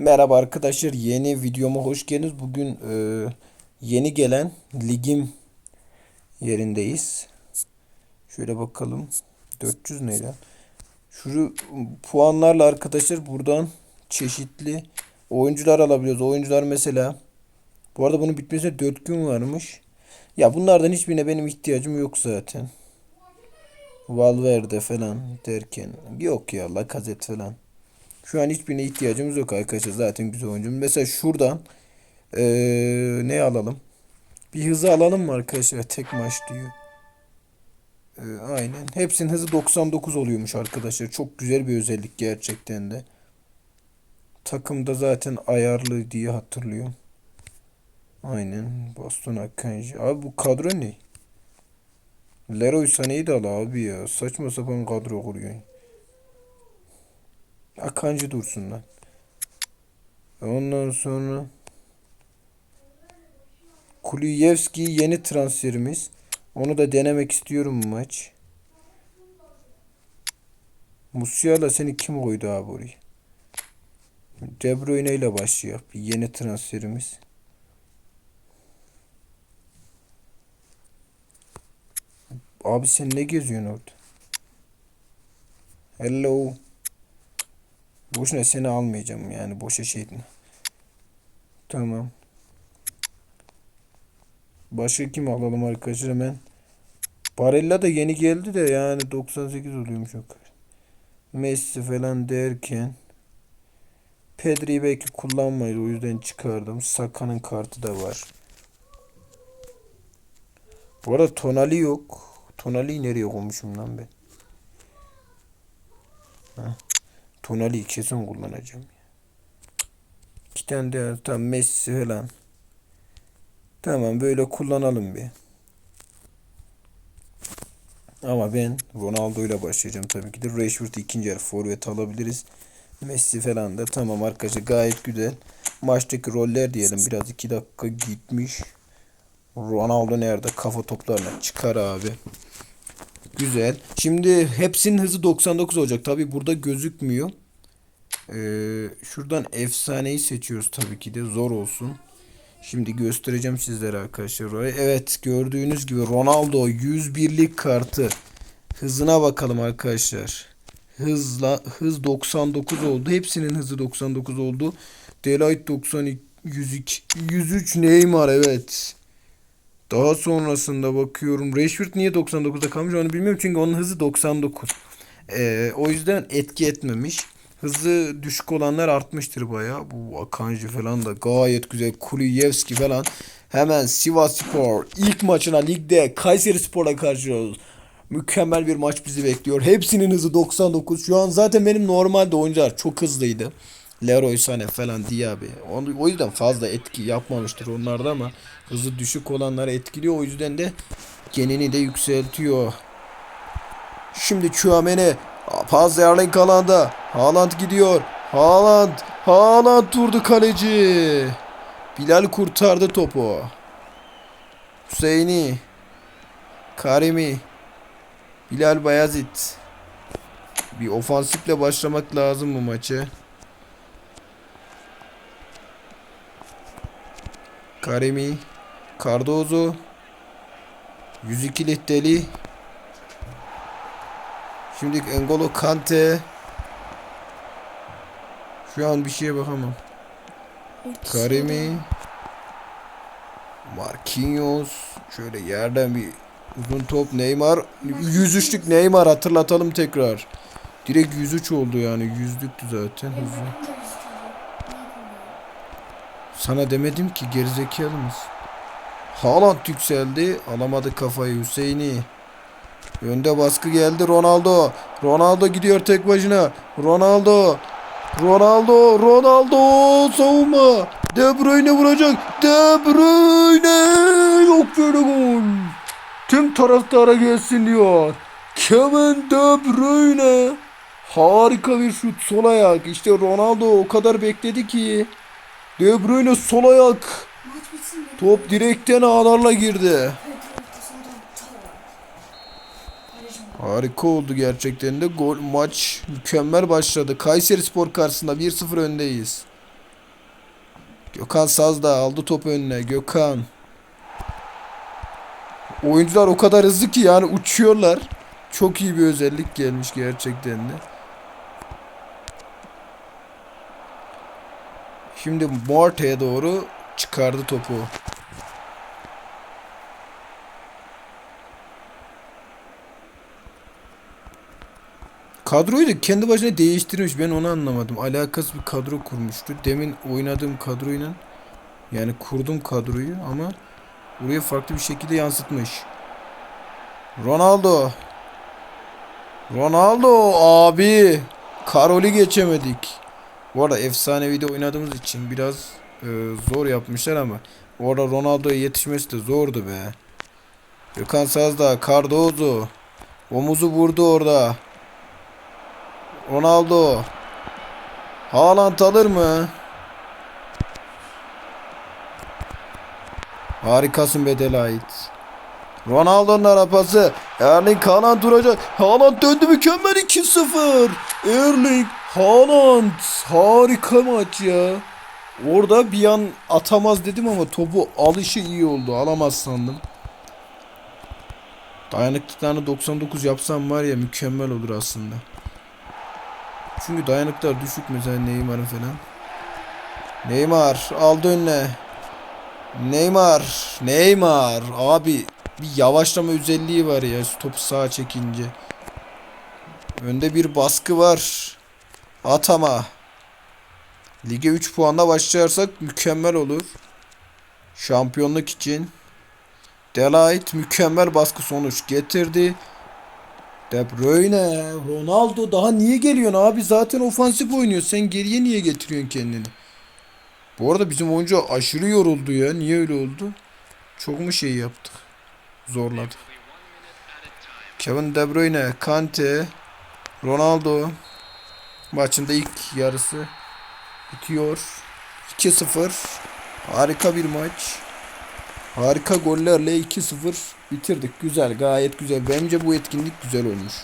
Merhaba arkadaşlar yeni videoma hoş geldiniz. Bugün e, yeni gelen ligim yerindeyiz. Şöyle bakalım. 400 ne lan? Şu puanlarla arkadaşlar buradan çeşitli oyuncular alabiliyoruz. Oyuncular mesela bu arada bunun bitmesine 4 gün varmış. Ya bunlardan hiçbirine benim ihtiyacım yok zaten. Valverde falan derken yok ya Lacazette falan. Şu an hiçbirine ihtiyacımız yok arkadaşlar. Zaten güzel oyuncu. Mesela şuradan eee, ne alalım? Bir hızı alalım mı arkadaşlar? Tek maç diyor. Eee, aynen. Hepsinin hızı 99 oluyormuş arkadaşlar. Çok güzel bir özellik gerçekten de. Takımda zaten ayarlı diye hatırlıyorum. Aynen. Boston Akanji. Abi bu kadro ne? Leroy Sané'yi de al abi ya. Saçma sapan kadro kuruyor. Akancı dursun lan. Ondan sonra Kuliyevski yeni transferimiz. Onu da denemek istiyorum bu maç. Musiala seni kim koydu abi oraya? De Bruyne ile başlıyor. Bir yeni transferimiz. Abi sen ne geziyorsun orada? Hello. Boşuna seni almayacağım yani boşa şeydin. Tamam. Başka kim alalım arkadaşlar hemen. Barella da yeni geldi de yani 98 oluyormuş kadar. Messi falan derken Pedri'yi belki kullanmayız o yüzden çıkardım. Saka'nın kartı da var. Bu arada Tonali yok. Tonali'yi nereye koymuşum lan ben? Heh. Tonali'yi kesin kullanacağım. İki tane de tam Messi falan. Tamam böyle kullanalım bir. Ama ben Ronaldo ile başlayacağım tabii ki de. Rashford'u ikinci yarı forvet alabiliriz. Messi falan da tamam arkadaşlar gayet güzel. Maçtaki roller diyelim biraz iki dakika gitmiş. Ronaldo nerede? Kafa toplarına çıkar abi. Güzel. Şimdi hepsinin hızı 99 olacak. Tabi burada gözükmüyor. Ee, şuradan efsaneyi seçiyoruz tabii ki de zor olsun. Şimdi göstereceğim sizlere arkadaşlar. Evet gördüğünüz gibi Ronaldo 101'lik kartı. Hızına bakalım arkadaşlar. Hızla hız 99 oldu. Hepsinin hızı 99 oldu. Delight 92 102 103 Neymar evet. Daha sonrasında bakıyorum. Rashford niye 99'da kalmış onu bilmiyorum çünkü onun hızı 99. Ee, o yüzden etki etmemiş. Hızı düşük olanlar artmıştır baya. Bu Akanji falan da gayet güzel. Kuliyevski falan. Hemen Sivas Spor ilk maçına ligde Kayseri Spor'la karşılıyoruz. Mükemmel bir maç bizi bekliyor. Hepsinin hızı 99. Şu an zaten benim normalde oyuncular çok hızlıydı. Leroy Sané falan Diaby. Onu, o yüzden fazla etki yapmamıştır onlarda ama hızı düşük olanları etkiliyor. O yüzden de genini de yükseltiyor. Şimdi Chouameni pas Erling Haaland'a. Haaland gidiyor. Haaland. Haaland durdu kaleci. Bilal kurtardı topu. Hüseyini. Karimi. Bilal Bayazit. Bir ofansifle başlamak lazım bu maçı. Karimi. Cardozo. 102'lik deli. Şimdi Engolo Kante. Şu an bir şeye bakamam. Karimi. Marquinhos. Şöyle yerden bir uzun top Neymar. 103'lük Neymar hatırlatalım tekrar. Direkt 103 oldu yani. Yüzlüktü zaten hızlı. Sana demedim ki gerizekalı mısın? Haaland yükseldi. Alamadı kafayı Hüseyin'i. Önde baskı geldi Ronaldo. Ronaldo gidiyor tek başına. Ronaldo. Ronaldo. Ronaldo. Savunma. De Bruyne vuracak. De Bruyne. Yok böyle gol. Tüm taraftara gelsin diyor. Kevin De Bruyne. Harika bir şut sol ayak. İşte Ronaldo o kadar bekledi ki. De Bruyne sol ayak. Top direkten ağlarla girdi. Harika oldu gerçekten de. Gol maç mükemmel başladı. Kayseri Spor karşısında 1-0 öndeyiz. Gökhan Sazda aldı topu önüne. Gökhan. Oyuncular o kadar hızlı ki yani uçuyorlar. Çok iyi bir özellik gelmiş gerçekten de. Şimdi Morte'ye doğru çıkardı topu. Kadroyu da kendi başına değiştirmiş. Ben onu anlamadım. Alakasız bir kadro kurmuştu. Demin oynadığım kadroyla yani kurdum kadroyu ama buraya farklı bir şekilde yansıtmış. Ronaldo. Ronaldo abi. Karol'ü geçemedik. Bu arada efsanevi de oynadığımız için biraz e, zor yapmışlar ama orada Ronaldo'ya yetişmesi de zordu be. Gökhan Sazda, Cardozo. Omuzu vurdu orada. Ronaldo. Haaland alır mı? Harikasın bedel ait. Ronaldo'nun arapası. Erling Haaland duracak. Haaland döndü mükemmel 2-0. Erling Haaland. Harika maç ya. Orada bir an atamaz dedim ama topu alışı iyi oldu. Alamaz sandım. Dayanıklıklarını 99 yapsam var ya mükemmel olur aslında. Çünkü dayanıklar düşük mesela Neymar'ın falan. Neymar aldı önüne. Neymar. Neymar. Abi bir yavaşlama özelliği var ya topu sağa çekince. Önde bir baskı var. Atama. Lige 3 puanla başlarsak mükemmel olur. Şampiyonluk için. Delight mükemmel baskı sonuç getirdi. De Bruyne, Ronaldo daha niye geliyorsun abi? Zaten ofansif oynuyor. Sen geriye niye getiriyorsun kendini? Bu arada bizim oyuncu aşırı yoruldu ya. Niye öyle oldu? Çok mu şey yaptık? Zorladı. Kevin De Bruyne, Kante, Ronaldo maçında ilk yarısı bitiyor. 2-0. Harika bir maç. Harika gollerle 2-0 bitirdik. Güzel, gayet güzel. Bence bu etkinlik güzel olmuş.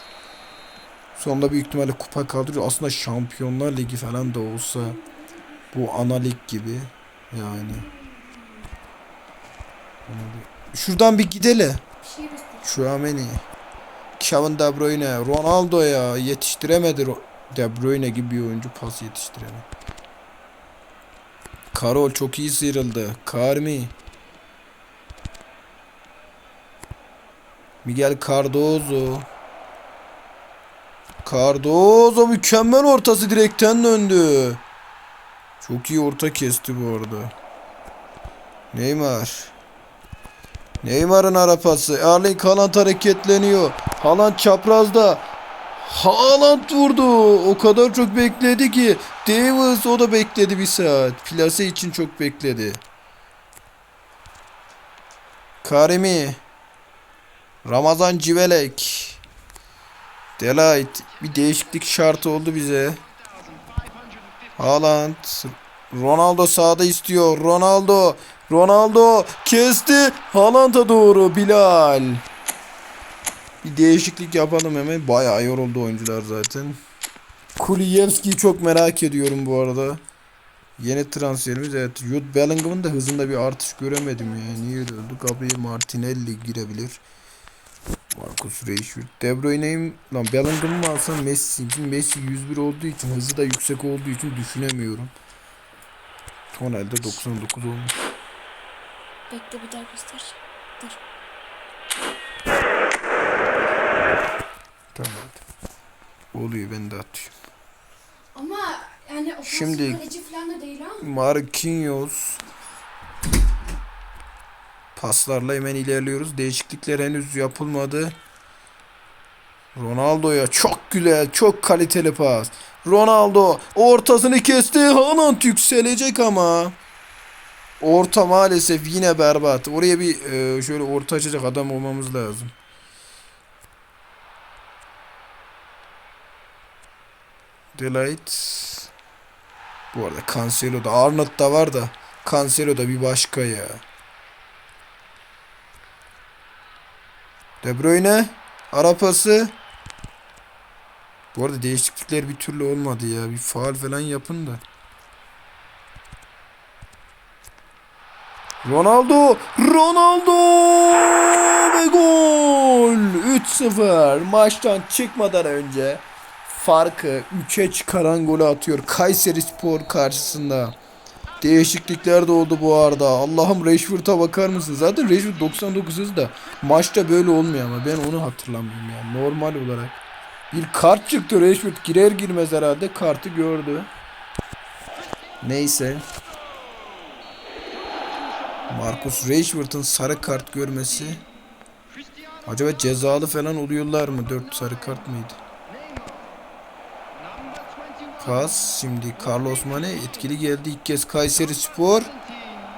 Sonunda büyük ihtimalle kupa kaldırıyor. Aslında Şampiyonlar Ligi falan da olsa bu ana lig gibi yani. Şuradan bir şey bekliyorum. Chouameni. Kevin De Bruyne. Ronaldo ya yetiştiremedi. De Bruyne gibi bir oyuncu pas yetiştiremedi. Karol çok iyi sıyrıldı. Karmi. Miguel Cardozo. Cardozo mükemmel ortası direkten döndü. Çok iyi orta kesti bu arada. Neymar. Neymar'ın arapası. Erling Haaland hareketleniyor. Haaland çaprazda. Haaland vurdu. O kadar çok bekledi ki. Davis o da bekledi bir saat. Plase için çok bekledi. Karimi. Ramazan Civelek. Delight. Bir değişiklik şartı oldu bize. Haaland. Ronaldo sağda istiyor. Ronaldo. Ronaldo kesti. Haaland'a doğru Bilal. Bir değişiklik yapalım hemen. Bayağı yoruldu oyuncular zaten. Kuliyevski'yi çok merak ediyorum bu arada. Yeni transferimiz evet. Jude Bellingham'ın da hızında bir artış göremedim ya. Niye oldu? Gabriel Martinelli girebilir. Marcus Rashford. De Bruyne'yi lan Bellingham'ı mı alsam Messi. Şimdi Messi 101 olduğu için hızı da yüksek olduğu için düşünemiyorum. Tonel'de 99 olmuş. Bekle bir daha göster. Dur. Tamam. Oluyor ben de atıyorum. Ama yani ofansif Şimdi- kaleci falan da değil ha. Marquinhos. Paslarla hemen ilerliyoruz. Değişiklikler henüz yapılmadı. Ronaldo'ya çok güzel, çok kaliteli pas. Ronaldo ortasını kesti. Haaland yükselecek ama. Orta maalesef yine berbat. Oraya bir e, şöyle orta açacak adam olmamız lazım. Delight. Bu arada Cancelo'da Arnold da var da Cancelo da bir başka ya. De Bruyne arapası. Bu arada değişiklikler bir türlü olmadı ya. Bir faal falan yapın da. Ronaldo, Ronaldo ve gol. 3-0. Maçtan çıkmadan önce farkı 3'e çıkaran golü atıyor Kayseri Spor karşısında. Değişiklikler de oldu bu arada. Allah'ım Rashford'a bakar mısın? Zaten Rashford 99 hız da maçta böyle olmuyor ama ben onu hatırlamıyorum yani normal olarak. Bir kart çıktı Rashford girer girmez herhalde kartı gördü. Neyse. Marcus Rashford'un sarı kart görmesi. Acaba cezalı falan oluyorlar mı? 4 sarı kart mıydı? Pas şimdi Carlos Mane etkili geldi ilk kez Kayseri Spor.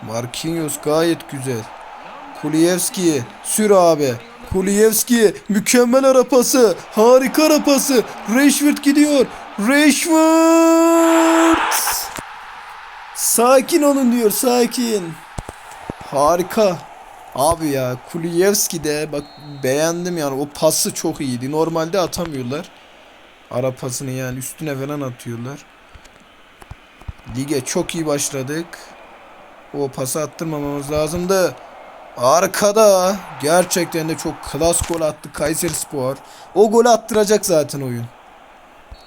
Marquinhos gayet güzel. Kuliyevski sür abi. Kuliyevski mükemmel arapası. Harika arapası. Rashford gidiyor. Rashford! Sakin olun diyor sakin. Harika. Abi ya Kuliyevski de bak beğendim yani o pası çok iyiydi. Normalde atamıyorlar. Ara pasını yani üstüne falan atıyorlar. Lige çok iyi başladık. O pası attırmamamız lazımdı. Arkada gerçekten de çok klas gol attı Kayseri Spor. O golü attıracak zaten oyun.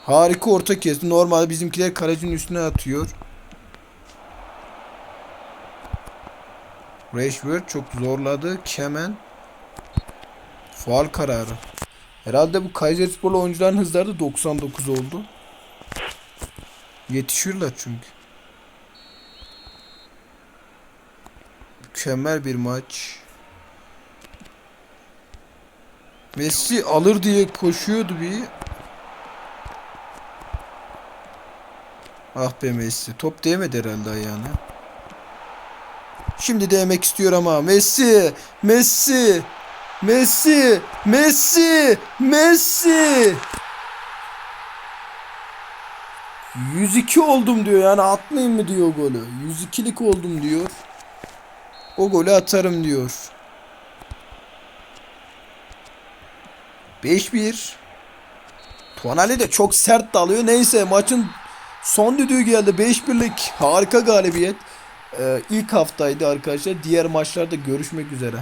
Harika orta kesti. Normalde bizimkiler kalecinin üstüne atıyor. Rashford çok zorladı. Kemen. Faal kararı. Herhalde bu Kayserisporlu oyuncuların hızları da 99 oldu. Yetişiyorlar çünkü. Mükemmel bir maç. Messi alır diye koşuyordu bir. Ah be Messi. Top değmedi herhalde ayağına. Şimdi değmek istiyor ama Messi, Messi, Messi, Messi, Messi. 102 oldum diyor yani atmayayım mı diyor golü. 102'lik oldum diyor. O golü atarım diyor. 5-1. Tonali de çok sert dalıyor. Neyse maçın son düdüğü geldi. 5-1'lik harika galibiyet. Ee, ilk haftaydı arkadaşlar. Diğer maçlarda görüşmek üzere.